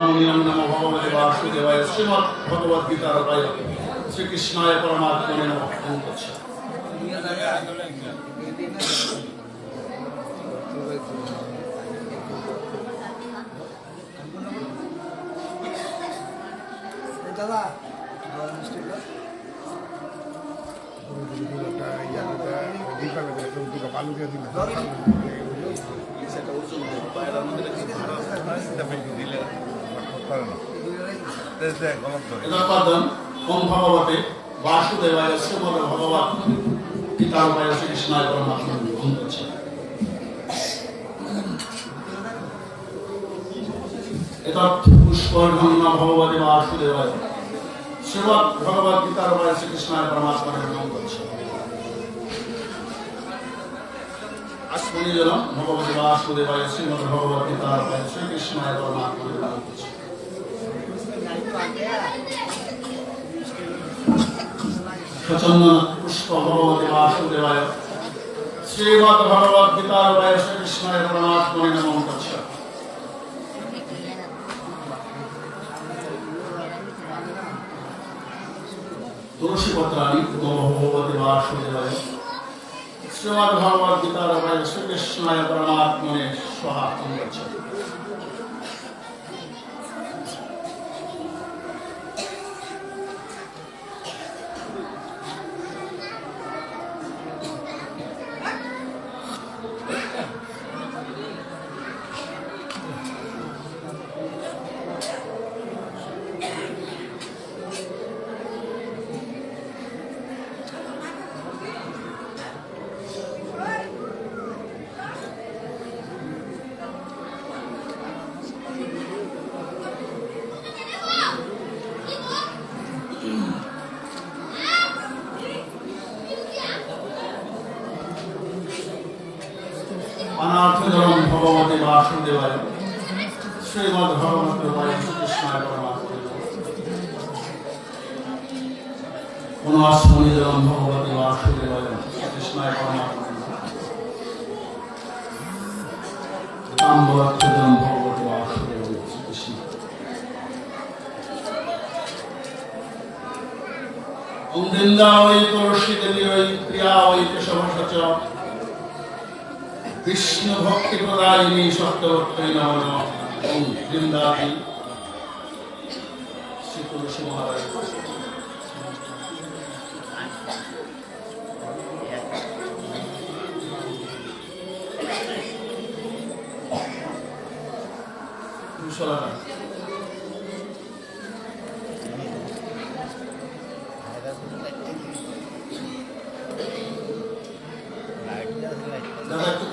নিয়ম নম ভগবতে বাসুদেবায় শ্রীমৎ ভগবদ গীতার রায় শ্রীকৃষ্ণায় পরমাত্মনে নম। করে ভগবতী? বাসুদেবায় শ্রীমৎ ভগবত গীতার বায় শ্রীকৃষ্ণায় পরমাত্মার নাম করছে আসমনি সচন্দন পুষ্প ভগবতী বাসুদেবায় শ্রীমদ ভগবদ গীতার বায় শ্রীকৃষ্ণের পরমাত্মনে নমঃ তৎস তুলসী পত্রাণি নম ভগবতী বাসুদেবায় শ্রীমদ ভগবদ গীতার বায় শ্রীকৃষ্ণের পরমাত্মনে স্বাহা তৎস পুনঃস্মনিজলম ভগবতী বাসুদেবায় শ্রীকৃষ্ণায় পরমাত্মনে তাম্বরক্ষজলম ভগবতী বাসুদেবায় শ্রীকৃষ্ণ ওম বৃন্দা ওই তুলসী দেবী ওই প্রিয়া ওই ভক্তি প্রদায়িনী সত্যবর্তী নম বৃন্দাবি শ্রী তুলসী মহারাজ কুশলারা দাদা একটু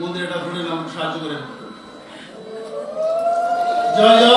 মন্দিরটা ধরে নাম সাহায্য করেন জয় জয়।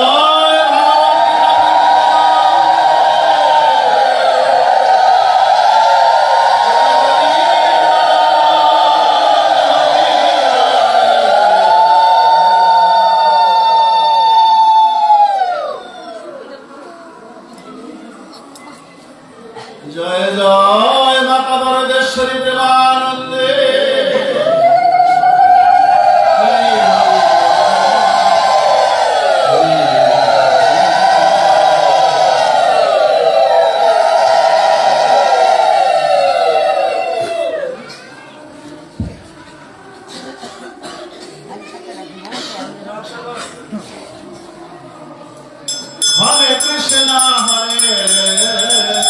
কৃষ্ণ হরে।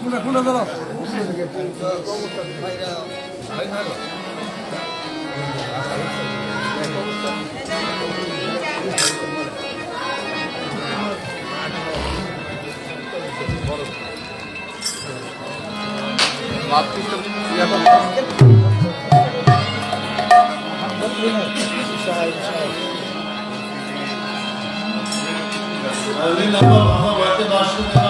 কোনটা কোনটা দাদা वापसी तो या तो अरे नंबर वहां बैठे दर्शन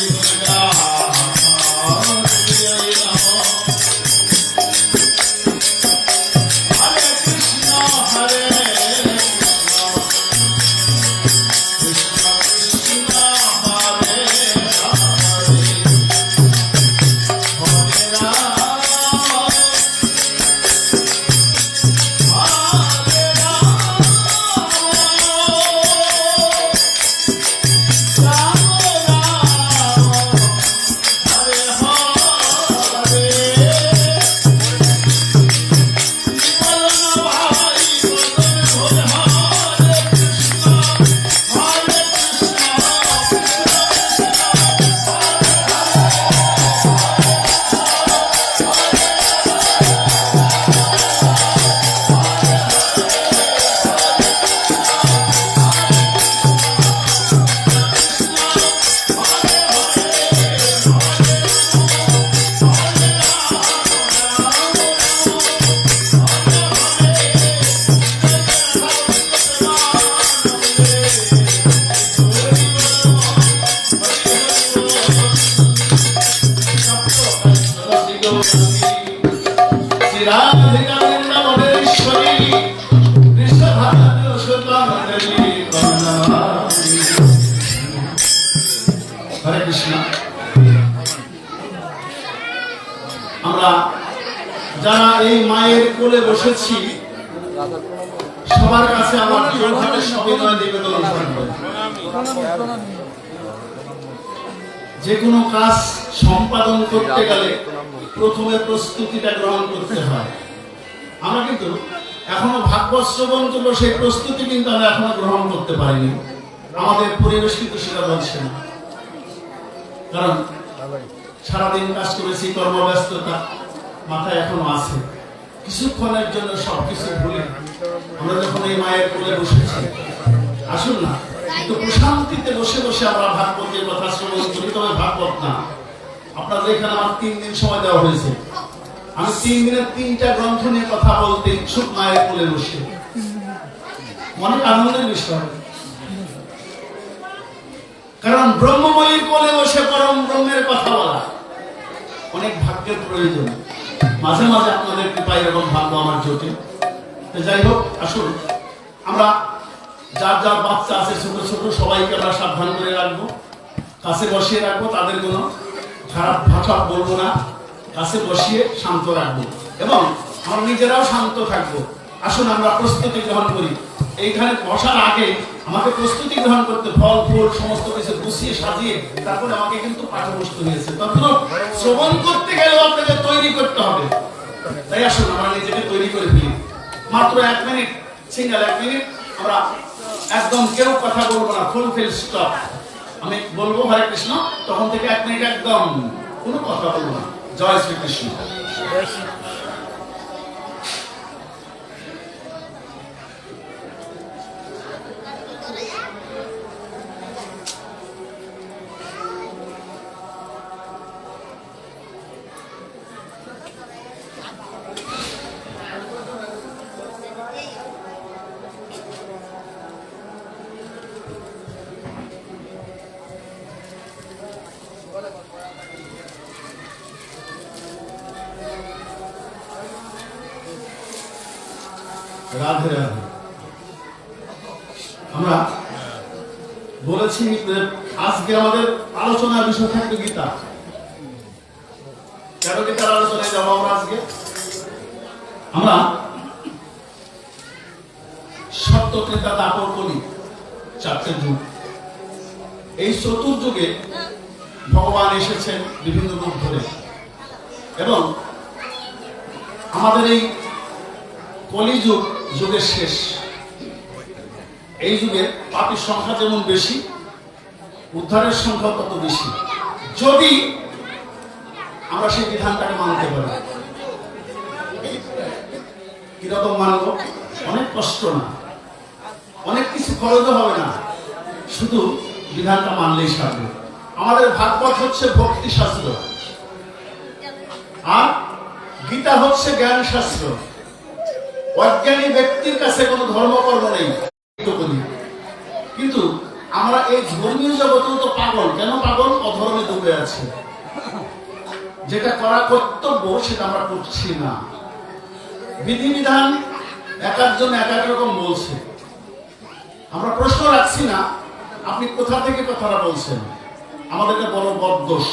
কৃষ্ণ আমরা যারা এই মায়ের কোলে বসেছি, সবার কাছে আমার সবিনয় নিবেদন যে কোনো কাজ সম্পাদন করতে গেলে প্রথমে প্রস্তুতিটা গ্রহণ করতে হয়। আমরা কিন্তু এখনও ভাগবত শ্রবণ করল সেই প্রস্তুতি কিন্তু আমরা এখনও গ্রহণ করতে পারিনি। আমাদের পরিবেশ কিন্তু সেটা বলছে না। কারণ সারাদিন কাজ করেছি, কর্মব্যস্ততা মাথায় এখনও আছে। কিছুক্ষণের জন্য সবকিছু ভুলে আমরা যখন এই মায়ের কোলে বসেছি, আসুন না, একটু প্রশান্তিতে বসে বসে আমরা ভাগবতের কথা শ্রবণ করি তবে ভাগবত না। আপনাদের এখানে আমার তিন দিন সময় দেওয়া হয়েছে। আমি তিন দিনের তিনটা গ্রন্থ নিয়ে কথা বলতে ইচ্ছুক মায়ের কোলে বসে। অনেক আনন্দের বিষয়। কারণ ব্রহ্মময়ীর কোলে বসে পরম ব্রহ্মের কথা বলা। অনেক ভাগ্যের প্রয়োজন। মাঝে মাঝে আপনাদের কৃপায় এরকম ভাগ্য আমার জোটে। যাই হোক, আসুন। আমরা যার যার বাচ্চা আছে, ছোট ছোট, সবাইকে আমরা সাবধান করে রাখব। কাছে বসিয়ে রাখব তাদের কোনো খারাপ ভাষা বলব না। কাছে বসিয়ে শান্ত রাখব। এবং আমরা নিজেরাও শান্ত থাকব। আসুন, আমরা প্রস্তুতি গ্রহণ করি। এইখানে বসার আগে আমাকে প্রস্তুতি গ্রহণ করতে, ফল, ফুল, সমস্ত কিছু গুছিয়ে সাজিয়ে তারপরে আমাকে কিন্তু পাঠ্যবস্তু হয়েছে। তখন শ্রবণ করতে গেলেও আপনাদের তৈরি করতে হবে। তাই আসুন, আমরা নিজেকে তৈরি করে ফেলি। মাত্র এক মিনিট, সিঙ্গেল এক মিনিট, আমরা একদম কেউ কথা বলব না ফুল ফিল স্টপ আমি বলব, হরে কৃষ্ণ, তখন থেকে এক মিনিট একদম, কোনো কথা বলব না। জয় শ্রীকৃষ্ণ। রাধে রাধে। আমরা বলেছি আজকে আমাদের আলোচনার বিষয় থাকবে গীতা। কেন গীতার আলোচনায় যাব আমরা আজকে? আমরা সত্য ক্রেতা দাপর করি চারটে যুগ। এই চতুর্যুগে ভগবান এসেছেন বিভিন্ন রূপ ধরে। এবং আমাদের এই কলিযুগ যুগের শেষ। এই যুগে পাপের সংখ্যা যেমন বেশি, উদ্ধারের সংখ্যা তত বেশি। যদি আমরা সেই বিধানটাকে মানতে পারি। কীরকম মানব? অনেক কষ্ট না। অনেক কিছু খরচও হবে না। শুধু বিধানটা মানলেই সারবে। আমাদের ভাগবত হচ্ছে ভক্তি শাস্ত্র আর গীতা হচ্ছে জ্ঞান শাস্ত্র অজ্ঞানী ব্যক্তির কাছে কোনো ধর্মকর্ম নেই। কিন্তু আমরা এই ধর্মীয় জগতেও তো পাগল। কেন পাগল? অধর্মে ডুবে আছে। যেটা করা কর্তব্য, সেটা আমরা করছি না। বিধিবিধান এক একজন এক এক রকম বলছে। আমরা প্রশ্ন রাখছি না, আপনি কোথা থেকে কথাটা বলছেন? আমাদেরকে বড় বদদোষ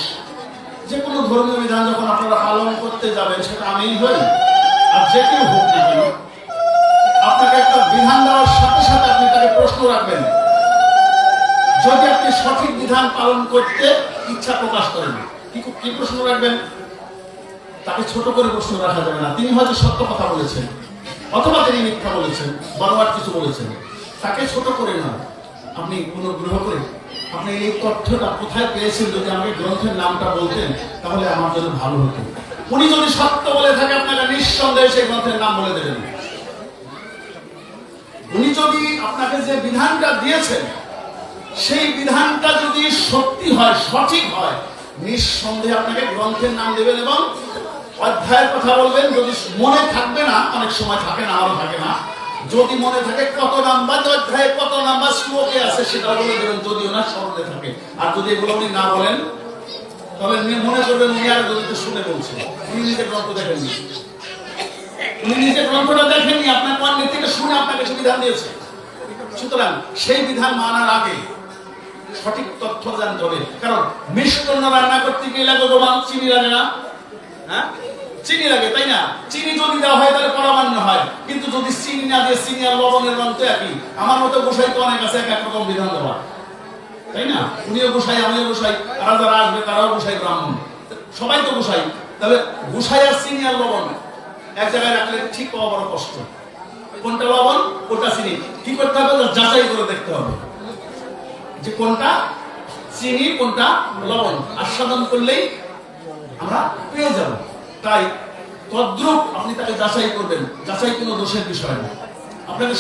যে কোনো ধর্মীয় বিধান যখন আপনারা পালন করতে যাবেন, সেটা আমিই হই। আর যে কেউ হোক না কেন, আপনাকে একটা বিধান দেওয়ার সাথে সাথে আপনি তাকে প্রশ্ন রাখবেন। যদি আপনি সঠিক বিধান পালন করতে ইচ্ছা প্রকাশ করেন কি প্রশ্ন রাখবেন? তাকে ছোট করে প্রশ্ন রাখা যাবে না। তিনি হয়তো সত্য কথা বলেছেন, অথবা তিনি মিথ্যা বলেছেন, বারবার কিছু বলেছেন। তাকে ছোট করে না, আপনি অনুগ্রহ করে আপনি এই তথ্যটা কোথায় পেয়েছেন যদি আমাকে গ্রন্থের নামটা বলতেন, তাহলে আমার জন্য ভালো হতো। উনি যদি সত্য বলে থাকে আপনাকে নিঃসন্দেহে সেই গ্রন্থের নাম বলে দেবেন। উনি যদি আপনাকে যে বিধানটা দিয়েছেন, সেই বিধানটা যদি সত্যি হয়, সঠিক হয়, নিঃসন্দেহে আপনাকে গ্রন্থের নাম দেবেন এবং অধ্যায়ের কথা বলবেন। যদি মনে থাকবে না, অনেক সময় থাকে না, আরও থাকে না যদি মনে থাকে কত নাম্বার অধ্যায়ে কত নাম্বার শ্লোকে আছে সেটা বলে দেবেন যদি ওনার স্মরণে থাকে। আর যদি এগুলো উনি না বলেন, তবে মনে করবেন উনি আর যদি শুনে বলছে উনি নিজে গ্রন্থ দেখেননি। উনি নিজে গ্রন্থটা দেখেননি, আপনার পণ্ডিত থেকে শুনে আপনাকে সে বিধান দিয়েছে। সুতরাং সেই বিধান মানার আগে সঠিক তথ্য জানতে হবে। কারণ মিষ্টান্ন রান্না করতে লাগে গোলাম চিনি লাগে না। হ্যাঁ? চিনি লাগে, তাই না? চিনি যদি দেওয়া হয়, তাহলে পরামান্য হয়। কিন্তু যদি চিনি না দিয়ে চিনি আর লবণের রং তো একই। আমার মতো গোসাই তো অনেক আছে, এক এক রকম বিধান দেওয়া। তাই না? উনিও গোসাই, আমিও গোসাই। আর যারা আসবে, তারাও গোসাই ব্রাহ্মণ। সবাই তো গোসাই। তবে গোসাই আর চিনি আর লবণ এক জায়গায় রাখলে ঠিক পাওয়া বড় কষ্ট। কোনটা লবণ, কোনটা চিনি? কি করতে হবে? যাচাই করে দেখতে হবে। যে কোনটা চিনি, কোনটা লবণ। আস্বাদন করলেই আমরা পেয়ে যাব। তাই তদ্রুপ আপনি তাকে যাচাই করবেন। যাচাই কোনো দোষের বিষয় না। আপনাকে